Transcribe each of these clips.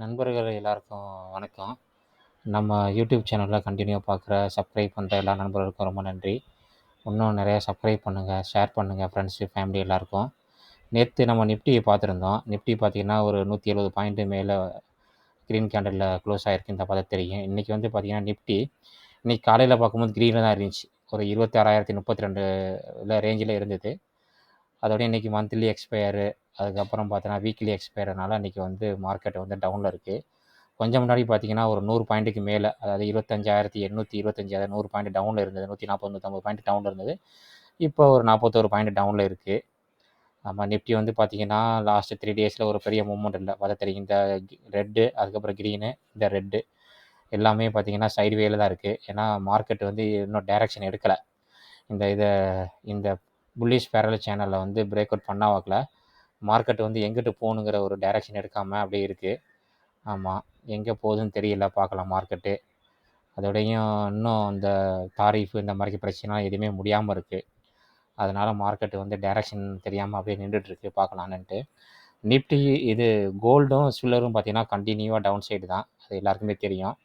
நண்பர்கள் எல்லாருக்கும் வணக்கம். நம்ம யூடியூப் சேனலில் கண்டினியூவாக பார்க்குற சப்ஸ்கிரைப் பண்ணுற எல்லா நண்பர்களுக்கும் ரொம்ப நன்றி. இன்னும் நிறையா சப்ஸ்கிரைப் பண்ணுங்கள் ஷேர் பண்ணுங்கள் ஃப்ரெண்ட்ஸு ஃபேமிலி எல்லாருக்கும். நேற்று நம்ம நிஃப்டியை பார்த்துருந்தோம். நிஃப்டி பார்த்திங்கன்னா ஒரு நூற்றி எழுபது பாயிண்ட்டு மேலே க்ரீன் கேண்டலில் க்ளோஸ் ஆகிருக்கு இந்த பார்த்தா தெரியும். இன்றைக்கி வந்து பார்த்திங்கன்னா நிஃப்டி இன்றைக்கி காலையில் பார்க்கும்போது க்ரீனில் தான் இருந்துச்சு. ஒரு இருபத்தி ஆறாயிரத்தி முப்பத்தி ரெண்டு ரேஞ்சில் இருந்தது. அதோட இன்றைக்கி மந்த்லி எக்ஸ்பயரு அதுக்கப்புறம் பார்த்தோன்னா வீக்லி எக்ஸ்பயர்னால இன்றைக்கி வந்து மார்க்கெட் வந்து டவுனில் இருக்குது கொஞ்சம் முன்னாடி பார்த்தீங்கன்னா ஒரு நூறு பாயிண்ட்டுக்கு மேலே அதாவது இருபத்தஞ்சாயிரத்தி எண்ணூற்றி இருபத்தஞ்சி அதாவது நூறு பாயிண்ட் டவுனில் இருந்தது நூற்றி நாற்பது நூற்றம்பது பாயிண்ட் டவுனில் இருந்தது. இப்போ ஒரு நாற்பத்தோரு பாயிண்ட் டவுனில் இருக்குது நம்ம நிஃப்டி வந்து பார்த்திங்கன்னா லாஸ்ட்டு த்ரீ டேஸில் ஒரு பெரிய மூமெண்ட் இல்லை. பார்த்தா தெரியும். இந்த ரெட்டு அதுக்கப்புறம் க்ரீனு இந்த ரெட்டு எல்லாமே பார்த்திங்கன்னா சைடு தான் இருக்குது ஏன்னா மார்க்கெட் வந்து இன்னும் டைரக்ஷன் எடுக்கலை. இந்த இதை இந்த புல்லிஷ் பேரல் சேனலில் வந்து பிரேக் அவுட் பண்ணா வாக்கில். மார்க்கெட் வந்து எங்கிட்டு போகணுங்கிற ஒரு டைரக்ஷன் எடுக்காமல் அப்படியே இருக்குது ஆமாம் எங்கே போகுதுன்னு தெரியல பார்க்கலாம் மார்க்கெட்டு அதோடையும் இன்னும் இந்த தாரீஃபு இந்த மாதிரி பிரச்சனைலாம் எதுவுமே முடியாமல் இருக்குது அதனால் மார்க்கெட்டு வந்து டைரக்ஷன் தெரியாமல் அப்படியே நின்றுட்டுருக்கு பார்க்கலான்னுட்டு நிஃப்டி இது கோல்டும் சில்லரும் பார்த்திங்கன்னா கண்டினியூவாக டவுன் சைடு தான். அது எல்லாருக்குமே தெரியும்.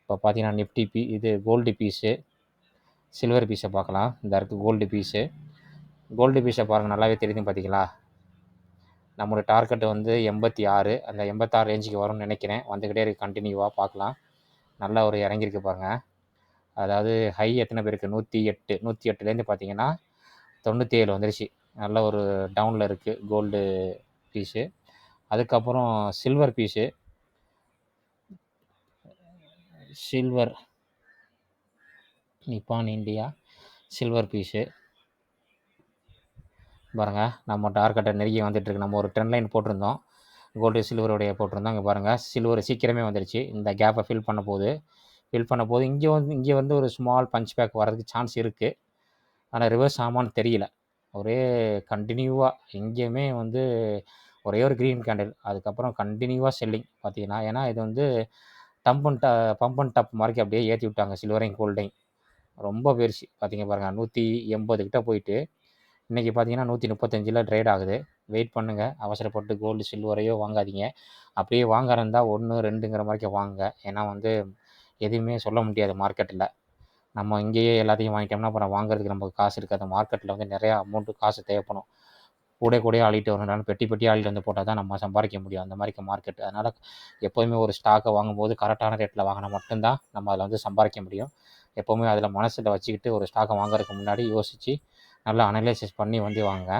இப்போ பார்த்தீங்கன்னா நிஃப்டி பீ இது கோல்டு பீஸு சில்வர் பீஸை பார்க்கலாம். இந்த இருக்குது கோல்டு பீஸு கோல்டு பீஸை பாருங்கள் நல்லாவே தெரியுது பார்த்தீங்களா நம்மளோட டார்கெட் வந்து எண்பத்தி ஆறு அந்த எண்பத்தாறு ரேஞ்சுக்கு வரும்னு நினைக்கிறேன். வந்துக்கிட்டே இருக்குது கண்டினியூவாக பார்க்கலாம் நல்லா ஒரு இறங்கியிருக்கு பாருங்கள் அதாவது ஹை எத்தனை பேருக்கு? நூற்றி எட்டு நூற்றி எட்டுலேருந்து பார்த்தீங்கன்னா தொண்ணூற்றி ஏழு வந்துருச்சு. நல்ல ஒரு டவுனில் இருக்குது கோல்டு பீஸு அதுக்கப்புறம் silver bees silver Nippon India silver bees பாருங்கள் நம்ம டார்கெட்டை நெருங்கி வந்துட்டுருக்கு நம்ம ஒரு ட்ரெண்ட் லைன் போட்டிருந்தோம். கோல்டு சில்வருடைய போட்டிருந்தோம். இங்கே பாருங்கள் சில்வர் சீக்கிரமே வந்துருச்சு. இந்த கேப்பை ஃபில் பண்ண போது ஃபில் பண்ண போது இங்கே வந்து இங்கே வந்து ஒரு ஸ்மால் பஞ்ச் பேக் வரதுக்கு சான்ஸ் இருக்குது ஆனால் ரிவர்ஸ் ஆமான்னு தெரியல. ஒரே கண்டினியூவாக எங்கேயுமே வந்து ஒரே ஒரு க்ரீன் கேண்டில் அதுக்கப்புறம் கண்டினியூவாக செல்லிங் பார்த்தீங்கன்னா ஏன்னா இது வந்து dump and the pump and dub மாதிரி அப்படியே ஏற்றி விட்டாங்க சில்வரையும் கோல்டையும் ரொம்ப பெருசு பார்த்தீங்க பாருங்கள் நூற்றி எண்பது கிட்ட போயிட்டு இன்றைக்கி பார்த்தீங்கன்னா நூற்றி முப்பத்தஞ்சில் ட்ரேட் ஆகுது. வெயிட் பண்ணுங்கள் அவசரப்பட்டு கோல்டு சில்வரையோ வாங்காதீங்க. அப்படியே வாங்குறதா இருந்தால் ஒன்று ரெண்டுங்கிற மாதிரிக்கு வாங்க ஏன்னா வந்து எதுவுமே சொல்ல முடியாது மார்க்கெட்டில் நம்ம இங்கேயே எல்லாத்தையும் வாங்கிட்டோம்னா அப்புறம் வாங்குறதுக்கு நமக்கு காசு இருக்காது. மார்க்கெட்டில் வந்து நிறையா அமௌண்ட்டு காசு தேவைப்படும். கூட கூட ஆளிட்டு வரணும் பெட்டி பெட்டி ஆளிட்டு வந்து போட்டால் தான் நம்ம சம்பாதிக்க முடியும். அந்த மாதிரிக்கு மார்க்கெட் அதனால் எப்போதுமே ஒரு ஸ்டாக்கை வாங்கும்போது கரெக்டான ரேட்டில் வாங்கினா மட்டும்தான் நம்ம அதில் வந்து சம்பாதிக்க முடியும். எப்போவுமே அதில் மனசில் வச்சுக்கிட்டு ஒரு ஸ்டாக்கை வாங்குறதுக்கு முன்னாடி யோசித்து நல்லா அனலைசிஸ் பண்ணி வந்து வாங்க.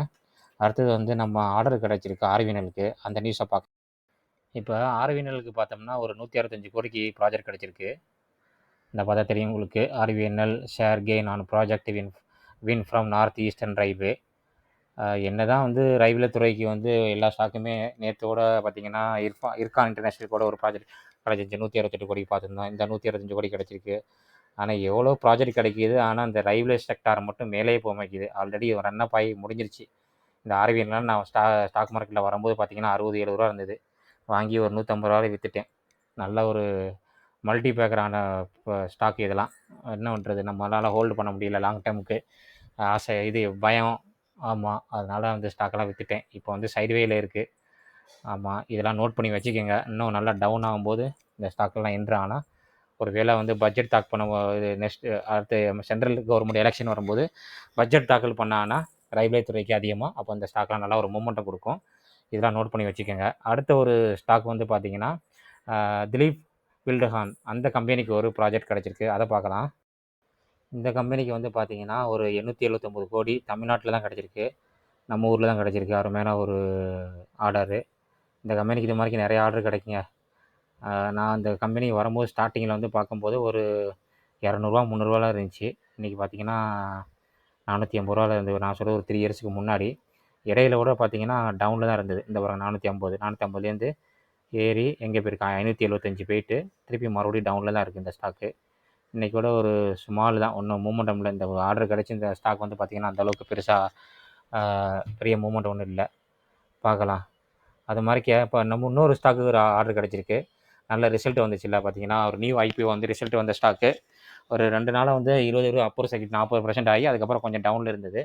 அடுத்தது வந்து நம்ம ஆர்டர் கிடச்சிருக்கு ஆர்வினலுக்கு. அந்த நியூஸை பார்க்க இப்போ ஆர்விஎன்எலுக்கு பார்த்தோம்னா ஒரு நூற்றி அறுபத்தஞ்சி கோடிக்கு ப்ராஜெக்ட் கிடச்சிருக்கு. இந்த பார்த்தா தெரியும் உங்களுக்கு. RVNL share gain on project win win from north eastern railway என்ன தான் வந்து ரயில்வே துறைக்கு வந்து எல்லா ஸ்டாக்குமே நேற்றோட பார்த்திங்கன்னா இர்ஃபா இர்கான் இன்டர்நேஷ்னல் கூட ஒரு ப்ராஜெக்ட் கிடச்சிருச்சு நூற்றி அறுபத்தெட்டு கோடி பார்த்துருந்தோம். இந்த நூற்றி அறுபத்தஞ்சு கோடி கிடச்சிருக்கு. ஆனால் எவ்வளோ ப்ராஜெக்ட் கிடைக்கிது. ஆனால் அந்த ரயில்வே செக்டார் மட்டும் மேலே போக மாட்டேங்குது ஆல்ரெடி ரன் அப் ஆகி முடிஞ்சிருச்சு. இந்த ஆர்விஎல்லாம் நான் ஸ்டா ஸ்டாக் மார்க்கெட்டில் வரும்போது பார்த்தீங்கன்னா அறுபது எழுபது ரூபா இருந்தது. வாங்கி ஒரு நூற்றம்பது ரூபாய் விற்றுட்டேன் நல்ல ஒரு மல்டி பேக்கரான ஸ்டாக் இதெல்லாம். என்ன பண்ணுறது நம்மளால் ஹோல்டு பண்ண முடியல. லாங் டைமுக்கு ஆசை இது பயம். ஆமாம் அதனால் அந்த ஸ்டாக்கெல்லாம் விற்றுட்டேன் இப்போ வந்து சைட்வேயில் இருக்குது ஆமாம் இதெல்லாம் நோட் பண்ணி வச்சுக்கோங்க. இன்னும் நல்லா டவுன் ஆகும்போது இந்த ஸ்டாக்கெல்லாம் என்ட்ரு ஆனால் ஒரு வேளை வந்து பட்ஜெட் தாக்கல் பண்ண நெக்ஸ்ட் அடுத்து சென்ட்ரல் கவர்மெண்ட் எலெக்ஷன் வரும்போது பட்ஜெட் தாக்கல் பண்ணாங்கன்னா ரயில்வே துறைக்கு அதிகமாக அப்போ அந்த ஸ்டாக்லாம் நல்லா ஒரு மூமெண்ட்டை கொடுக்கும். இதெல்லாம் நோட் பண்ணி வச்சுக்கோங்க. அடுத்த ஒரு ஸ்டாக் வந்து பார்த்தீங்கன்னா திலீப் பில்டஹான் அந்த கம்பெனிக்கு ஒரு ப்ராஜெக்ட் கிடச்சிருக்கு. அதை பார்க்கலாம். இந்த கம்பெனிக்கு வந்து பார்த்தீங்கன்னா ஒரு எண்ணூற்றி எழுபத்தொம்போது கோடி தமிழ்நாட்டில் தான் கிடச்சிருக்கு. நம்ம ஊரில் தான் கிடச்சிருக்கு. அருமையான ஒரு ஆர்டரு இந்த கம்பெனிக்கு இது மாதிரி நிறைய ஆர்டர் கிடைக்குங்க. நான் அந்த கம்பெனி வரும்போது ஸ்டார்டிங்கில் வந்து பார்க்கும்போது ஒரு இரநூறுவா முந்நூறுவாலாம் இருந்துச்சு. இன்றைக்கி பார்த்தீங்கன்னா நானூற்றி ஐம்பது ரூபாவில் இருந்து நான் சொல்கிறது ஒரு த்ரீ இயர்ஸுக்கு முன்னாடி. இடையில கூட பார்த்தீங்கன்னா டவுனில் தான் இருந்தது. இந்த வாரம் நானூற்றி ஐம்பது. நானூற்றி ஐம்பதுலேருந்து ஏறி எங்கே போயிருக்கான்? ஐநூற்றி எழுபத்தஞ்சி போயிட்டு திருப்பி மறுபடியும் டவுனில் தான் இருக்குது இந்த ஸ்டாக்கு இன்றைக்கி கூட ஒரு ஸ்மால் தான். ஒன்றும் மூமெண்டம் இல்லை இந்த ஆர்டர் கிடச்சி இந்த ஸ்டாக் வந்து பார்த்திங்கன்னா அந்தளவுக்கு பெருசாக பெரிய மூமெண்ட் ஒன்றும் இல்லை. பார்க்கலாம். அது மாதிரி கே இப்போ நம்ம இன்னொரு ஸ்டாக்கு ஒரு ஆர்டர் கிடச்சிருக்கு. நல்ல ரிசல்ட் வந்துச்சுல்ல பார்த்தீங்கன்னா ஒரு நியூ ஐபிஓ வந்து ரிசல்ட் வந்த ஸ்டாக்கு ஒரு ரெண்டு நாளாக வந்து இருபது ரூபா அப்போ செகண்ட் நாற்பது பர்சன்ட் ஆகி அதுக்கப்புறம் கொஞ்சம் டவுனில் இருந்தது.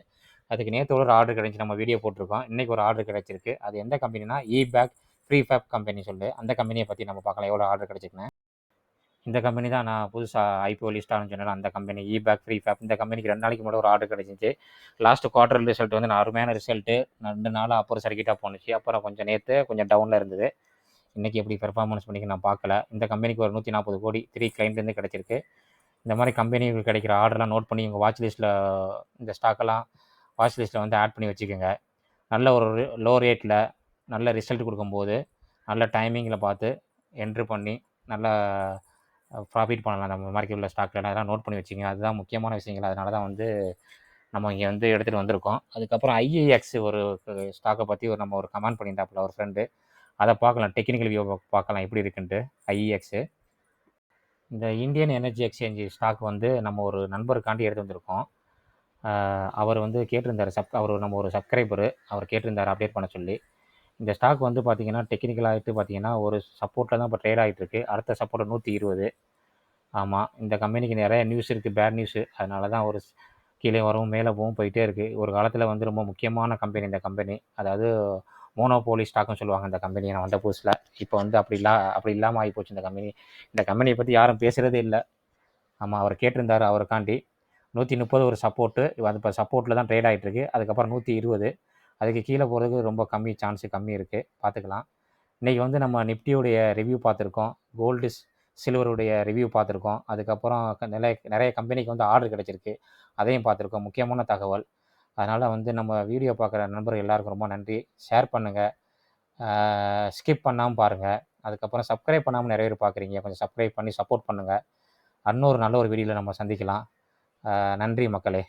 அதுக்கு நேற்று ஒரு ஆர்டர் கிடைச்சி நம்ம வீடியோ போட்டிருக்கோம். இன்றைக்கி ஒரு ஆர்டர் கிடச்சிருக்கு. அது எந்த கம்பெனினா இ பேக் ப்ரீஃபேப் கம்பெனி சொல்லி. அந்த கம்பெனியை பற்றி நம்ம பார்க்கலாம். எவ்வளோ ஆர்டர் கிடச்சிருக்குன்னு. இந்த கம்பெனி தான் நான் புதுசாக ஐபிஓ லிஸ்ட் ஆனு சொன்னேன் அந்த கம்பெனி இ பேக் ஃப்ரீ ஃபேப் இந்த கம்பெனிக்கு ரெண்டு நாளைக்கு முன்னாடி ஒரு ஆர்டர் கிடச்சிச்சு. லாஸ்ட் குவார்டர் ரிசல்ட் வந்து நான் அருமையான ரிசல்ட்டு ரெண்டு நாள் அப்புறம் சர்க்கிட்டாக போணுச்சு. அப்புறம் கொஞ்சம் நேற்று கொஞ்சம் டவுனில் இருந்தது. இன்றைக்கி எப்படி பெர்ஃபார்மன்ஸ் பண்ணிக்க நான் பார்க்கல. இந்த கம்பெனிக்கு ஒரு நூற்றி நாற்பது கோடி த்ரீ கிளைண்ட்லேருந்து கிடச்சிருக்கு. இந்த மாதிரி கம்பெனிகளுக்கு கிடைக்கிற ஆர்டர்லாம் நோட் பண்ணி உங்கள் வாட்ச் லிஸ்ட்டில் இந்த ஸ்டாக்கெல்லாம் வாட்ச் லிஸ்ட்டில் வந்து ஆட் பண்ணி வச்சுக்கோங்க. நல்ல ஒரு லோ ரேட்டில் நல்ல ரிசல்ட் கொடுக்கும்போது நல்ல டைமிங்கில் பார்த்து என்ட்ரு பண்ணி நல்லா ப்ராஃபிட் பண்ணலாம் நம்ம மார்க்கெட் உள்ள ஸ்டாக்கில் அதெல்லாம் நோட் பண்ணி வச்சுக்கோங்க. அதுதான் முக்கியமான விஷயங்கள். அதனால தான் வந்து நம்ம இங்கே வந்து எடுத்துகிட்டு வந்திருக்கோம். அதுக்கப்புறம் ஐஏஎக்ஸ் ஒரு ஸ்டாக்கை பற்றி ஒரு நம்ம ஒரு கமெண்ட் பண்ணியிருந்தாப்புல ஒரு ஃப்ரெண்டு அதை பார்க்கலாம். டெக்னிக்கல் வியூ பார்க்கலாம். எப்படி இருக்குன்ட்டு. ஐஇஎக்ஸு இந்த இந்தியன் எனர்ஜி எக்ஸ்சேஞ்சு ஸ்டாக் வந்து நம்ம ஒரு நண்பருக்காண்டி எடுத்து வந்திருக்கோம். அவர் வந்து கேட்டிருந்தார். சப் அவர் நம்ம ஒரு சப்ஸ்கிரைபரு அவர் கேட்டிருந்தார் அப்டேட் பண்ண சொல்லி. இந்த ஸ்டாக் வந்து பார்த்தீங்கன்னா டெக்னிக்கலாகிட்டு பார்த்தீங்கன்னா ஒரு சப்போர்ட்டில் தான் இப்போ ட்ரேட் ஆகிட்டு இருக்கு. அடுத்த சப்போர்ட் நூற்றி இருபது. ஆமாம் இந்த கம்பெனிக்கு நிறைய நியூஸ் இருக்குது பேட் நியூஸு அதனால தான் ஒரு கீழே வரவும் மேலே போகவும் போயிட்டே இருக்குது ஒரு காலத்தில் வந்து ரொம்ப முக்கியமான கம்பெனி இந்த கம்பெனி அதாவது மோனோபோலி ஸ்டாக்னு சொல்லுவாங்க இந்த கம்பெனி நான் வந்த புதுசில். இப்போ வந்து அப்படி இல்லா அப்படி இல்லாமல் ஆகிப்போச்சு இந்த கம்பெனி இந்த கம்பெனியை பற்றி யாரும் பேசுகிறதே இல்லை. ஆமாம் அவர் கேட்டிருந்தார் அவருக்காண்டி. நூற்றி முப்பது ஒரு சப்போர்ட்டு அது இப்போ சப்போர்ட்டில் தான் ட்ரேட் ஆகிட்டுருக்கு அதுக்கப்புறம் நூற்றி இருபது. அதுக்கு கீழே போகிறதுக்கு ரொம்ப கம்மி சான்ஸு கம்மி இருக்குது பார்த்துக்கலாம் இன்றைக்கி வந்து நம்ம நிப்டியுடைய ரிவ்யூ பார்த்துருக்கோம். கோல்டு சில்வருடைய ரிவ்யூ பார்த்துருக்கோம். அதுக்கப்புறம் நிறைய நிறைய கம்பெனிக்கு வந்து ஆர்டர் கிடச்சிருக்கு. அதையும் பார்த்துருக்கோம். முக்கியமான தகவல். அதனால் வந்து நம்ம வீடியோ பார்க்குற நண்பர்கள் எல்லாருக்கும் ரொம்ப நன்றி. ஷேர் பண்ணுங்கள் ஸ்கிப் பண்ணாமல் பாருங்கள் அதுக்கப்புறம் சப்ஸ்கிரைப் பண்ணாமல் நிறைய பேர் பார்க்குறீங்க. கொஞ்சம் சப்ஸ்கிரைப் பண்ணி சப்போர்ட் பண்ணுங்கள் இன்னொரு நல்ல ஒரு வீடியோவில் நம்ம சந்திக்கலாம். நன்றி மக்களே.